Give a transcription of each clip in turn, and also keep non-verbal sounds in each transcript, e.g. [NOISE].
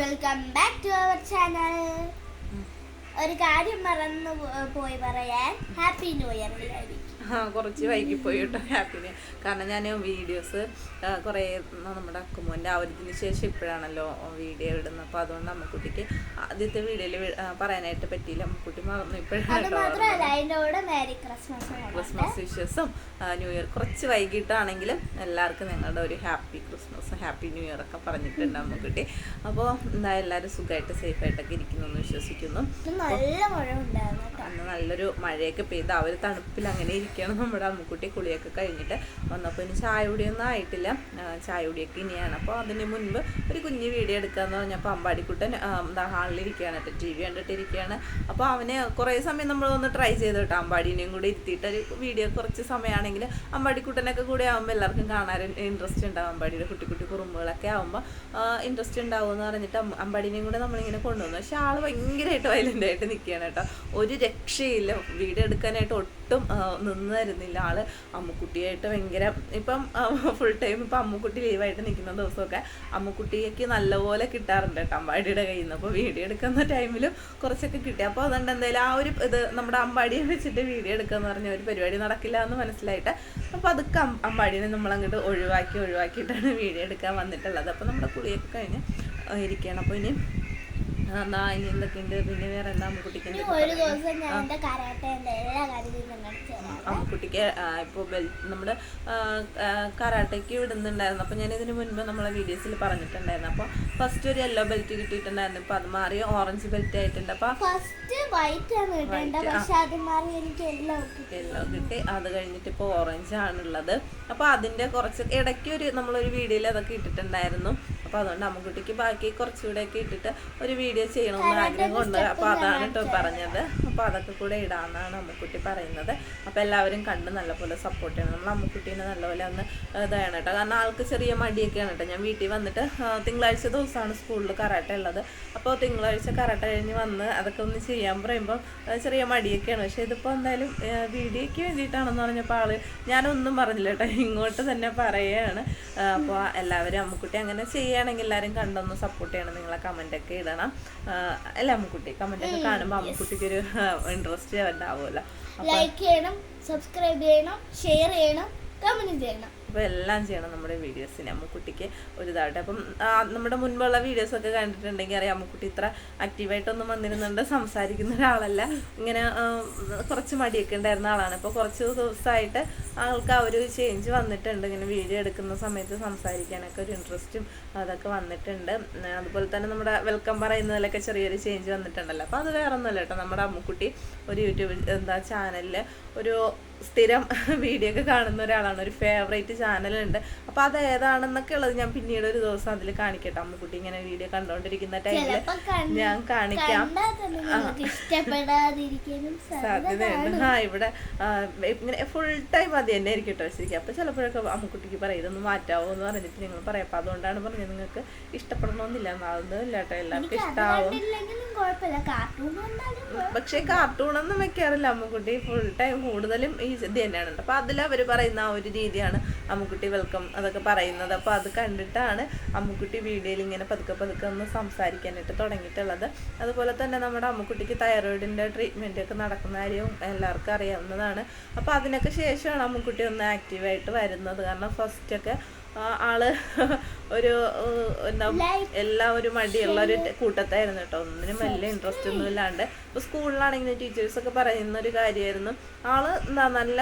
Welcome back to our channel ഒരു കാര്യം മറന്നു പോയി പറയാൻ. ഹാപ്പി ന്യൂ ഇയർ എല്ലാവർക്കും ആ കുറച്ച് വൈകിപ്പോയി കേട്ടോ ഹാപ്പിന് കാരണം ഞാൻ വീഡിയോസ് കുറേ നമ്മുടെ അക്കുമോന്റെ ആവരത്തിന് ശേഷം ഇപ്പോഴാണല്ലോ വീഡിയോ ഇടുന്നത്. അപ്പോൾ അതുകൊണ്ട് അമ്മക്കുട്ടിക്ക് ആദ്യത്തെ വീഡിയോയിൽ പറയാനായിട്ട് പറ്റിയില്ല. അമ്മക്കുട്ടി മറന്നു ഇപ്പോഴാണ് ക്രിസ്മസ് ക്രിസ്മസ് വിഷസും ന്യൂ ഇയർ കുറച്ച് വൈകിട്ടാണെങ്കിലും എല്ലാവർക്കും ഞങ്ങളുടെ ഒരു happy Christmas happy new year ഒക്കെ പറഞ്ഞിട്ടുണ്ട് അമ്മക്കുട്ടി. അപ്പോൾ എന്താ എല്ലാവരും സുഖമായിട്ട് സേഫായിട്ടൊക്കെ ഇരിക്കുന്നു എന്ന് വിശ്വസിക്കുന്നു. നല്ല മഴ ഉണ്ടായിരുന്നു കേട്ടോ. അന്ന് നല്ലൊരു മഴയൊക്കെ പെയ്ത് അവർ തണുപ്പിൽ അങ്ങനെ ഇരിക്കുകയാണ്. നമ്മുടെ അമ്മുക്കുട്ടി കുളിയൊക്കെ കഴിഞ്ഞിട്ട് വന്നപ്പോൾ ഇനി ചായ കുടിയൊന്നും ആയിട്ടില്ല. ചായ കുടിയൊക്കെ ഇനിയാണ്. അപ്പോൾ അതിന് മുൻപ് ഒരു കുഞ്ഞ് വീഡിയോ എടുക്കാമെന്ന് പറഞ്ഞപ്പോൾ അമ്പാടിക്കുട്ടൻ ഹാളിലിരിക്കുകയാണ്. കേട്ടോ ടി വി കണ്ടിട്ടിരിക്കുകയാണ്. അപ്പോൾ അവനെ കുറേ സമയം നമ്മൾ ഒന്ന് ട്രൈ ചെയ്ത് കേട്ടോ. അമ്പാടിനെയും കൂടി ഇരുത്തിയിട്ട് ഒരു വീഡിയോ കുറച്ച് സമയമാണെങ്കിൽ അമ്പാടിക്കുട്ടനൊക്കെ കൂടെ ആകുമ്പോൾ എല്ലാവർക്കും കാണാൻ ഇൻട്രസ്റ്റ് ഉണ്ടാവും. അമ്പാടിയുടെ കുട്ടി കുട്ടി കുറുമ്പുകളൊക്കെ ആകുമ്പോൾ ഇൻട്രസ്റ്റ് ഉണ്ടാവും എന്ന് പറഞ്ഞിട്ട് അമ്പാടിനെയും കൂടെ നമ്മളിങ്ങനെ കൊണ്ടുവന്നു. പക്ഷേ ആൾ ഭയങ്കരമായിട്ട് വയലന്റ് ആയിട്ട് നിൽക്കുകയാണ് കേട്ടോ. ഒരു രക്ഷയില്ല. വീഡിയോ എടുക്കാനായിട്ട് ഒട്ടും ആ, നിന്ന് തരുന്നില്ല ആൾ അമ്മുക്കുട്ടിയായിട്ട് ഭയങ്കര ഇപ്പം ഫുൾ ടൈം ഇപ്പം അമ്മുക്കുട്ടി ലീവായിട്ട് നിൽക്കുന്ന ദിവസമൊക്കെ അമ്മുക്കുട്ടിക്ക് നല്ലപോലെ കിട്ടാറുണ്ട് കേട്ടോ അമ്പാടിയുടെ കയ്യിൽ നിന്ന് അപ്പോൾ വീഡിയോ എടുക്കുന്ന ടൈമിലും കുറച്ചൊക്കെ കിട്ടി. അപ്പോൾ അതുകൊണ്ട് എന്തായാലും ആ ഒരു ഇത് നമ്മുടെ അമ്പാടിയെ വെച്ചിട്ട് വീഡിയോ എടുക്കുക എടുക്കാന്ന് പറഞ്ഞ ഒരു പരിപാടി നടക്കില്ല എന്ന് മനസ്സിലായിട്ട് അപ്പോൾ അതൊക്കെ അമ്പാടിനെ നമ്മളങ്ങോട്ട് ഒഴിവാക്കി ഒഴിവാക്കിയിട്ടാണ് വീഡിയോ എടുക്കാൻ വന്നിട്ടുള്ളത്. അപ്പോൾ നമ്മുടെ കുളിയൊക്കെ കഴിഞ്ഞ് ഇരിക്കുകയാണ്. അപ്പോൾ ഇനി എന്നാ ഇനി എന്തൊക്കെയുണ്ട്? പിന്നെ വേറെ എന്താ അമ്മക്കുട്ടിക്ക് ഒരു ദിവസം ഞാൻ എന്റെ കരാട്ടേന്റെ എല്ലാ കാര്യത്തിലും കാണിച്ചു അമ്മുക്കുട്ടിക്ക് ഇപ്പോൾ ബെൽ നമ്മുടെ കരാട്ടയ്ക്ക് വിടുന്നുണ്ടായിരുന്നു. അപ്പോൾ ഞാൻ ഇതിനു മുൻപ് നമ്മളെ വീഡിയോസിൽ പറഞ്ഞിട്ടുണ്ടായിരുന്നു. അപ്പോൾ ഫസ്റ്റ് ഒരു യെല്ലോ ബെൽറ്റ് കിട്ടിയിട്ടുണ്ടായിരുന്നു. ഇപ്പോൾ അത് മാറി ഓറഞ്ച് ബെൽറ്റ് ആയിട്ടുണ്ട്. അപ്പോൾ ഫസ്റ്റ് വൈറ്റ് ആണ് കിട്ടേണ്ടത് പക്ഷെ അത് മാറി എനിക്ക് എല്ലാം കിട്ടി. യെല്ലോ കിട്ടി. അത് കഴിഞ്ഞിട്ട് ഇപ്പോൾ ഓറഞ്ച് ആണുള്ളത്. അപ്പോൾ അതിന്റെ കുറച്ച് ഇടയ്ക്ക് ഒരു നമ്മളൊരു വീഡിയോയിൽ അതൊക്കെ ഇട്ടിട്ടുണ്ടായിരുന്നു. അപ്പോൾ അതുകൊണ്ട് അമ്മുക്കുട്ടിക്ക് ബാക്കി കുറച്ചുകൂടെയൊക്കെ ഇട്ടിട്ട് ഒരു വീഡിയോ ചെയ്യണമെന്ന് ആഗ്രഹമുണ്ട് അപ്പോൾ അതാണ് കേട്ടോ പറഞ്ഞത്. അപ്പോൾ അതൊക്കെ കൂടെ ഇടാമെന്നാണ് അമ്മുക്കുട്ടി പറയുന്നത്. അപ്പോൾ എല്ലാവരും കണ്ട് നല്ലപോലെ സപ്പോർട്ട് ചെയ്യണം. നമ്മൾ അമ്മുക്കുട്ടീനെ നല്ലപോലെ ഒന്ന് ഇതാണ് കേട്ടോ കാരണം ആൾക്ക് ചെറിയ മടിയൊക്കെയാണ് കേട്ടോ ഞാൻ വീട്ടിൽ വന്നിട്ട് തിങ്കളാഴ്ച ദിവസമാണ് സ്കൂളിൽ കരാട്ട ഉള്ളത്. അപ്പോൾ തിങ്കളാഴ്ച കരാട്ട കഴിഞ്ഞ് വന്ന് അതൊക്കെ ഒന്ന് ചെയ്യാൻ പറയുമ്പോൾ ചെറിയ മടിയൊക്കെയാണ്. പക്ഷേ ഇതിപ്പോൾ എന്തായാലും വീഡിയോക്ക് വീഡിയോയ്ക്ക് വേണ്ടിയിട്ടാണെന്ന് പറഞ്ഞപ്പോൾ ആൾ ഞാനൊന്നും പറഞ്ഞില്ല കേട്ടോ ഇങ്ങോട്ട് തന്നെ പറയുകയാണ് അപ്പോൾ എല്ലാവരും അമ്മുക്കുട്ടി അങ്ങനെ ചെയ്യുകയാണെങ്കിൽ എല്ലാവരും കണ്ടൊന്ന് സപ്പോർട്ട് ചെയ്യണം. നിങ്ങളെ കമന്റൊക്കെ ഇടണം. അല്ല അല്ല അമ്മുക്കുട്ടി? കമന്റൊക്കെ കാണുമ്പോൾ അമ്മക്കുട്ടിക്ക് ഒരു ഇൻട്രസ്റ്റ് ഉണ്ടാവുമല്ലോ. ലൈക്ക് ചെയ്യണം സബ്സ്ക്രൈബ് ചെയ്യണം ഷെയർ ചെയ്യണം. കമന്റ് ചെയ്യണം. എല്ലാം ചെയ്യണം നമ്മുടെ വീഡിയോസിന്. അമ്മുക്കുട്ടിക്ക് ഒരു ഇതാവട്ടെ അപ്പം നമ്മുടെ മുൻപുള്ള വീഡിയോസൊക്കെ കണ്ടിട്ടുണ്ടെങ്കിൽ അറിയാം അമ്മുക്കുട്ടി ഇത്ര ആക്റ്റീവായിട്ടൊന്നും വന്നിരുന്നുണ്ട്. സംസാരിക്കുന്ന ഒരാളല്ല. ഇങ്ങനെ കുറച്ച് മടിയൊക്കെ ഉണ്ടായിരുന്ന ആളാണ്. ഇപ്പോൾ കുറച്ച് ദിവസമായിട്ട് ആൾക്ക് ആ ഒരു ചേഞ്ച് വന്നിട്ടുണ്ട്. ഇങ്ങനെ വീഡിയോ എടുക്കുന്ന സമയത്ത് സംസാരിക്കാനൊക്കെ ഒരു ഇൻട്രസ്റ്റും അതൊക്കെ വന്നിട്ടുണ്ട്. അതുപോലെ തന്നെ നമ്മുടെ വെൽക്കം പറയുന്നതിലൊക്കെ ചെറിയൊരു ചേഞ്ച് വന്നിട്ടുണ്ടല്ലോ. അപ്പോൾ അത് വേറെ ഒന്നുമല്ല കേട്ടോ. നമ്മുടെ അമ്മുക്കുട്ടി ഒരു യൂട്യൂബ് എന്താ ചാനലിൽ ഒരു സ്ഥിരം [LAUGHS] വീഡിയോ ഒക്കെ കാണുന്ന ഒരാളാണ്. ഒരു ഫേവറേറ്റ് ചാനലുണ്ട് അപ്പോൾ അത് ഏതാണെന്നൊക്കെ ഉള്ളത് ഞാൻ പിന്നീട് ഒരു ദിവസം അതിൽ കാണിക്കട്ടെ. അമ്മുക്കുട്ടി ഇങ്ങനെ വീഡിയോ കണ്ടുകൊണ്ടിരിക്കുന്ന ടൈമിൽ ഞാൻ കാണിക്കാം. [LAUGHS] സാധ്യതയുണ്ട് ആ. ഇവിടെ ഇങ്ങനെ ഫുൾ ടൈം അത് തന്നെ ആയിരിക്കും കേട്ടോ ശരിക്കും. അപ്പോൾ ചിലപ്പോഴൊക്കെ അമ്മുക്കുട്ടിക്ക് പറയും ഇതൊന്ന് മാറ്റാവോ എന്ന് പറഞ്ഞിട്ട് നിങ്ങൾ പറയാം. അപ്പോൾ അതുകൊണ്ടാണ് പറഞ്ഞത് നിങ്ങൾക്ക് ഇഷ്ടപ്പെടണമെന്നില്ല അതൊന്നും ഇല്ല കേട്ടോ എല്ലാവർക്കും ഇഷ്ടാവും? ഇഷ്ടമാവും പക്ഷേ കാർട്ടൂണൊന്നും വെക്കാറില്ല. അമ്മുക്കുട്ടി ഫുൾ ടൈം കൂടുതലും ഈ ഇത് തന്നെയാണ്. അപ്പോൾ അതിൽ അവർ പറയുന്ന ആ ഒരു രീതിയാണ് അമ്മുക്കുട്ടി വെൽക്കം അതൊക്കെ പറയുന്നത്. അപ്പോൾ അത് കണ്ടിട്ടാണ് അമ്മുക്കുട്ടി വീഡിയോയിൽ ഇങ്ങനെ പതുക്കെ പതുക്കെ ഒന്ന് സംസാരിക്കാനായിട്ട് തുടങ്ങിയിട്ടുള്ളത്. അതുപോലെ തന്നെ നമ്മുടെ അമ്മുക്കുട്ടിക്ക് തൈറോയിഡിന്റെ ട്രീറ്റ്മെന്റ് ഒക്കെ നടക്കുന്ന കാര്യവും എല്ലാവർക്കും അറിയാവുന്നതാണ്. അപ്പോൾ അതിനൊക്കെ ശേഷമാണ് അമ്മുക്കുട്ടി ഒന്ന് ആക്റ്റീവായിട്ട് വരുന്നത്. കാരണം ഫസ്റ്റൊക്കെ ആൾ ഒരു എന്താ എല്ലാ ഒരു മടിയുള്ള ഒരു കൂട്ടത്തായിരുന്നു കേട്ടോ. ഒന്നിനും വലിയ ഇൻട്രസ്റ്റ് ഒന്നും ഇല്ലാണ്ട്. ഇപ്പൊ സ്കൂളിലാണെങ്കിലും ടീച്ചേഴ്സ് ഒക്കെ പറയുന്ന ഒരു കാര്യമായിരുന്നു. ആൾ എന്താ നല്ല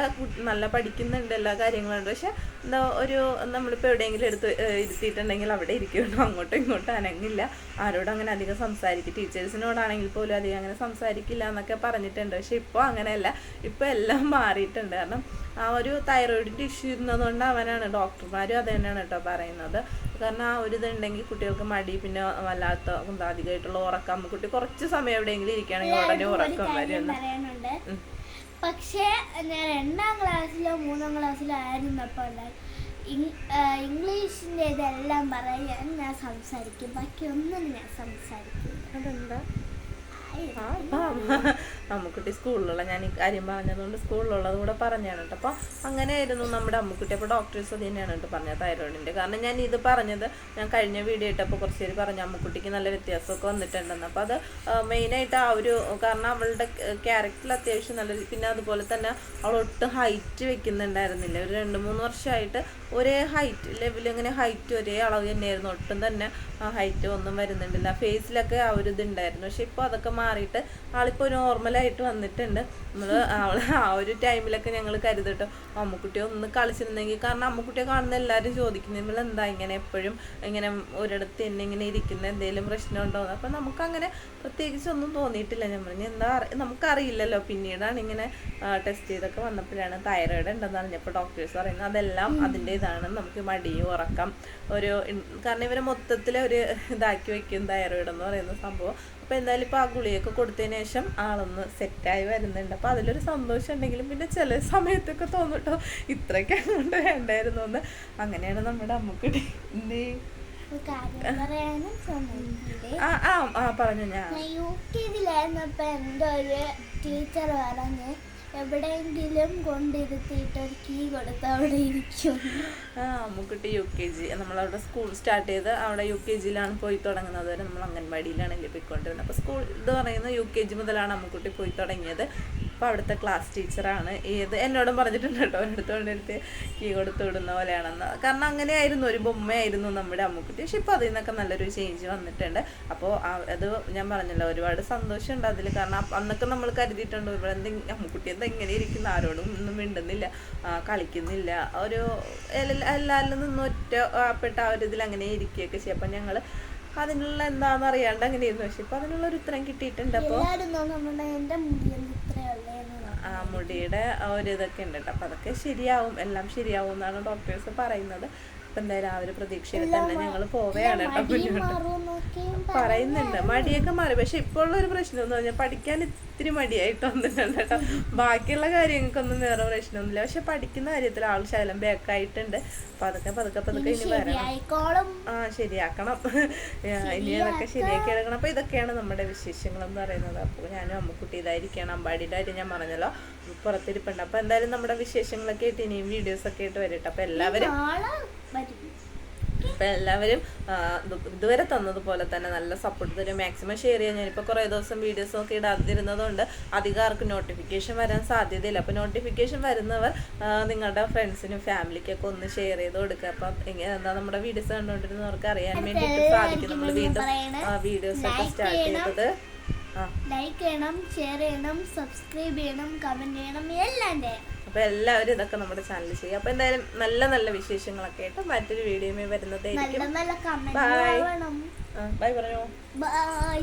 നല്ല പഠിക്കുന്നുണ്ട് എല്ലാ കാര്യങ്ങളുണ്ട് പക്ഷെ എന്താ ഒരു നമ്മളിപ്പോൾ എവിടെയെങ്കിലും എടുത്ത് ഇരുത്തിയിട്ടുണ്ടെങ്കിൽ അവിടെ ഇരിക്കുമല്ലോ അങ്ങോട്ടും ഇങ്ങോട്ടും അനങ്ങില്ല. ആരോടും അങ്ങനെ അധികം സംസാരിക്കും ടീച്ചേഴ്സിനോടാണെങ്കിൽ പോലും അധികം അങ്ങനെ സംസാരിക്കില്ല എന്നൊക്കെ പറഞ്ഞിട്ടുണ്ട്. പക്ഷെ ഇപ്പോൾ അങ്ങനെയല്ല. ഇപ്പോൾ എല്ലാം മാറിയിട്ടുണ്ട്. കാരണം ആ ഒരു തൈറോയിഡിന്റെ ഇഷ്യൂ ഇരുന്നതുകൊണ്ട് അവനാണ് ഡോക്ടർമാരും അത് തന്നെയാണ് കേട്ടോ പറയുന്നത്. കാരണം ആ ഒരു ഇതുണ്ടെങ്കിൽ കുട്ടികൾക്ക് മടി പിന്നെ വല്ലാത്ത അധികമായിട്ടുള്ള ഉറക്കം. കുട്ടി കുറച്ച് സമയം എവിടെയെങ്കിലും ഇരിക്കുകയാണെങ്കിൽ ഉടനെ ഉറക്കം വരുന്നു പക്ഷേ ഞാൻ രണ്ടാം ക്ലാസ്സിലോ മൂന്നാം ക്ലാസ്സിലോ ആയിരുന്നപ്പോൾ ഇംഗ്ലീഷിന്റെ ഇതെല്ലാം പറയാൻ ഞാൻ സംസാരിക്കും. ബാക്കി ഒന്നും ഞാൻ സംസാരിക്കും അതെന്താ? അമ്മുക്കുട്ടി സ്കൂളിലുള്ള ഞാൻ ഈ കാര്യം പറഞ്ഞതുകൊണ്ട് സ്കൂളിലുള്ളത് കൂടെ പറഞ്ഞാണ് കേട്ടോ. അപ്പോൾ അങ്ങനെയായിരുന്നു നമ്മുടെ അമ്മുക്കുട്ടി. അപ്പോൾ ഡോക്ടേഴ്സ് അത് തന്നെയാണ് കേട്ടോ പറഞ്ഞത് തൈറോയിഡിന്റെ കാരണം ഞാൻ ഇത് പറഞ്ഞത് ഞാൻ കഴിഞ്ഞ വീഡിയോ ഇട്ടപ്പോൾ കുറച്ച് പേര് പറഞ്ഞു അമ്മുക്കുട്ടിക്ക് നല്ല വ്യത്യാസമൊക്കെ വന്നിട്ടുണ്ടെന്ന്. അപ്പോൾ അത് മെയിനായിട്ട് ആ ഒരു കാരണം അവളുടെ ക്യാരക്ടറിൽ അത്യാവശ്യം നല്ല പിന്നെ അതുപോലെ തന്നെ അവൾ ഒട്ടും ഹൈറ്റ് വെക്കുന്നുണ്ടായിരുന്നില്ല. ഒരു രണ്ട് മൂന്ന് വർഷമായിട്ട് ഒരേ ഹൈറ്റ് ലെവൽ ഇങ്ങനെ ഹൈറ്റ് ഒരേ അളവ് തന്നെയായിരുന്നു. ഒട്ടും തന്നെ ഹൈറ്റ് ഒന്നും വരുന്നുണ്ടില്ല. ഫേസിലൊക്കെ ആ ഒരു ഇതുണ്ടായിരുന്നു. പക്ഷെ ഇപ്പോൾ അതൊക്കെ മാറിയിട്ട് ആളിപ്പോൾ നോർമലായിട്ട് വന്നിട്ടുണ്ട്. നമ്മൾ അവൾ ആ ഒരു ടൈമിലൊക്കെ ഞങ്ങൾ കരുതട്ടോ. അമ്മക്കുട്ടിയെ ഒന്ന് കളിച്ചിരുന്നെങ്കിൽ കാരണം അമ്മുക്കുട്ടിയെ കാണുന്ന എല്ലാവരും ചോദിക്കുന്നത് നമ്മൾ എന്താ ഇങ്ങനെ എപ്പോഴും ഇങ്ങനെ ഒരിടത്ത് തന്നെ ഇങ്ങനെ ഇരിക്കുന്ന? എന്തെങ്കിലും പ്രശ്നം ഉണ്ടോ? എന്ന്. അപ്പം നമുക്കങ്ങനെ പ്രത്യേകിച്ച് ഒന്നും തോന്നിയിട്ടില്ല. ഞാൻ പറഞ്ഞു എന്താ നമുക്കറിയില്ലല്ലോ. പിന്നീടാണ് ഇങ്ങനെ ടെസ്റ്റ് ചെയ്തൊക്കെ വന്നപ്പോഴാണ് തൈറോയിഡ് ഉണ്ടെന്ന് അറിഞ്ഞപ്പോൾ ഡോക്ടേഴ്സ് പറയുന്നത്. അതെല്ലാം അതിന്റെ ഇതാണ് നമുക്ക് മടി ഉറക്കം ഒരു കാരണം ഇവരെ മൊത്തത്തിൽ ഒരു ഇതാക്കി വെക്കും തൈറോയിഡ് എന്ന് പറയുന്ന സംഭവം. അപ്പോൾ എന്തായാലും ഇപ്പോൾ ആ ഗുളിയൊക്കെ കൊടുത്തതിന് ശേഷം ആളൊന്ന് സെറ്റായി വരുന്നുണ്ട്. അപ്പോൾ അതിലൊരു സന്തോഷം ഉണ്ടെങ്കിലും പിന്നെ ചില സമയത്തൊക്കെ തോന്നിട്ടോ ഇത്രയ്ക്ക് അങ്ങോട്ട് വേണ്ടായിരുന്നു എന്ന്. അങ്ങനെയാണ് നമ്മുടെ അമ്മക്കുട്ടി. എന്തേ? ആ ആ പറഞ്ഞു ഞാൻ. യു കെ ഒരു ടീച്ചർ പറഞ്ഞ് എവിടെയെങ്കിലും കൊണ്ടിരുത്തിയിട്ട് ഒരു കീ കൊടുത്ത് അവിടെ ഇരിക്കും. ആ അമ്മുക്കുട്ടി യു കെ ജി. നമ്മളവിടെ സ്കൂൾ സ്റ്റാർട്ട് ചെയ്ത് അവിടെ യു കെ ജിയിലാണ് പോയി തുടങ്ങുന്നത്. വരെ നമ്മൾ അംഗൻവാടിയിലാണ് പോയിക്കൊണ്ടിരുന്നത്. അപ്പോൾ സ്കൂൾ ഇത് പറയുന്നത് യു കെ ജി മുതലാണ് അമ്മുക്കുട്ടി പോയി തുടങ്ങിയത്. അപ്പോൾ അവിടുത്തെ ക്ലാസ് ടീച്ചറാണ് ഏത് എന്നോടും പറഞ്ഞിട്ടുണ്ട് കേട്ടോ. ഒരിടത്ത് കൊണ്ടിരുത്തി കീ കൊടുത്ത് വിടുന്ന പോലെയാണെന്ന്. കാരണം അങ്ങനെയായിരുന്നു. ഒരു ബൊമ്മയായിരുന്നു നമ്മുടെ അമ്മുക്കുട്ടി. പക്ഷെ ഇപ്പോൾ അതിൽ നിന്നൊക്കെ നല്ലൊരു ചേഞ്ച് വന്നിട്ടുണ്ട്. അപ്പോൾ അത് ഞാൻ പറഞ്ഞല്ലോ ഒരുപാട് സന്തോഷമുണ്ട് അതിൽ. കാരണം അന്നൊക്കെ നമ്മൾ കരുതിയിട്ടുണ്ട് ഇവിടെ എന്തെങ്കിലും അമ്മുക്കുട്ടി എന്താ ഇങ്ങനെ ഇരിക്കുന്ന? ആരോടും ഒന്നും മിണ്ടുന്നില്ല. കളിക്കുന്നില്ല. ഒരു എല്ലാ- എല്ലാവരിലും നിന്നും ഒറ്റ ആ, ആ ഒരു ഇതിൽ അങ്ങനെ ഇരിക്കുകയൊക്കെ ചെയ്യും. അപ്പം ഞങ്ങൾ അതിനുള്ള എന്താണെന്ന് അറിയാണ്ട് അങ്ങനെ ഇരുന്നു പക്ഷെ ഇപ്പൊ അതിനുള്ള ഒരു ഉത്തരം കിട്ടിയിട്ടുണ്ട്. അപ്പോൾ ഇത്രയുള്ളതെന്ന് ആ മുടിയുടെ ഒരു ഇതൊക്കെ ഉണ്ട് കേട്ടോ. അപ്പം അതൊക്കെ ശരിയാവും. എല്ലാം ശരിയാവും എന്നാണ് ഡോക്ടേഴ്സ് പറയുന്നത്. അപ്പം എന്തായാലും ആ ഒരു പ്രതീക്ഷയിൽ തന്നെ ഞങ്ങൾ പോവുകയാണ് കേട്ടോ മുന്നോട്ട് പറയുന്നുണ്ട്. മടിയൊക്കെ മാറി. പക്ഷെ ഇപ്പോൾ ഉള്ള ഒരു പ്രശ്നം എന്ന് പറഞ്ഞാൽ പഠിക്കാൻ ഇത്തിരി മടിയായിട്ട് വന്നിട്ടുണ്ട് കേട്ടോ. ബാക്കിയുള്ള കാര്യങ്ങൾക്കൊന്നും വേറെ പ്രശ്നമൊന്നുമില്ല പക്ഷെ പഠിക്കുന്ന കാര്യത്തിൽ ആൾ ശകലം ബേക്കായിട്ടുണ്ട് അപ്പൊ അതൊക്കെ പതുക്കെ പതുക്കെ ഇനി വരണം. ആ ശരിയാക്കണം. ഇനി അതൊക്കെ ശരിയാക്കി എടുക്കണം. അപ്പൊ ഇതൊക്കെയാണ് നമ്മുടെ വിശേഷങ്ങൾ എന്ന് പറയുന്നത്. അപ്പൊ ഞാനും അമ്മക്കുട്ടി ഇതായിരിക്കണം അമ്പാടിയുടെ കാര്യം ഞാൻ പറഞ്ഞല്ലോ. പുറത്തിരിപ്പുണ്ട്. അപ്പൊ എന്തായാലും നമ്മുടെ വിശേഷങ്ങളൊക്കെ ആയിട്ട് ഇനിയും വീഡിയോസ് ഒക്കെ ആയിട്ട് വരട്ടെ. അപ്പൊ എല്ലാവരും അപ്പം എല്ലാവരും ഇതുവരെ തന്നതുപോലെ തന്നെ നല്ല സപ്പോർട്ട് തരും. മാക്സിമം ഷെയർ ചെയ്യാൻ ഞാനിപ്പോൾ കുറേ ദിവസം വീഡിയോസ് ഒക്കെ ഇടാതിരുന്നതുകൊണ്ട് അധികം ആർക്കും നോട്ടിഫിക്കേഷൻ വരാൻ സാധ്യതയില്ല. അപ്പൊ നോട്ടിഫിക്കേഷൻ വരുന്നവർ നിങ്ങളുടെ ഫ്രണ്ട്സിനും ഫാമിലിക്കൊക്കെ ഒന്ന് ഷെയർ ചെയ്ത് കൊടുക്കുക. അപ്പം എന്താ നമ്മുടെ വീഡിയോസ് കണ്ടുകൊണ്ടിരുന്നവർക്ക് അറിയാൻ വേണ്ടിയിട്ട് സാധിക്കും. നമ്മൾ വീണ്ടും വീഡിയോസ് ഒക്കെ സ്റ്റാർട്ട്. ചെയ്തത്. ലൈക്ക് ചെയ്യണം ഷെയർ ചെയ്യണം സബ്സ്ക്രൈബ് ചെയ്യണം കമന്റ് ചെയ്യണം എല്ലാം ചെയ്യണം. അപ്പോൾ എല്ലാവരും ഇതൊക്കെ നമ്മുടെ ചാനൽ ചെയ്യും അപ്പൊ എന്തായാലും നല്ല നല്ല വിശേഷങ്ങളൊക്കെ ആയിട്ട് മറ്റൊരു വീഡിയോ വരുന്നതായിരിക്കും. നല്ല നല്ല കമന്റ് Bye. ആവണം. ബൈ പറഞ്ഞോ ബൈ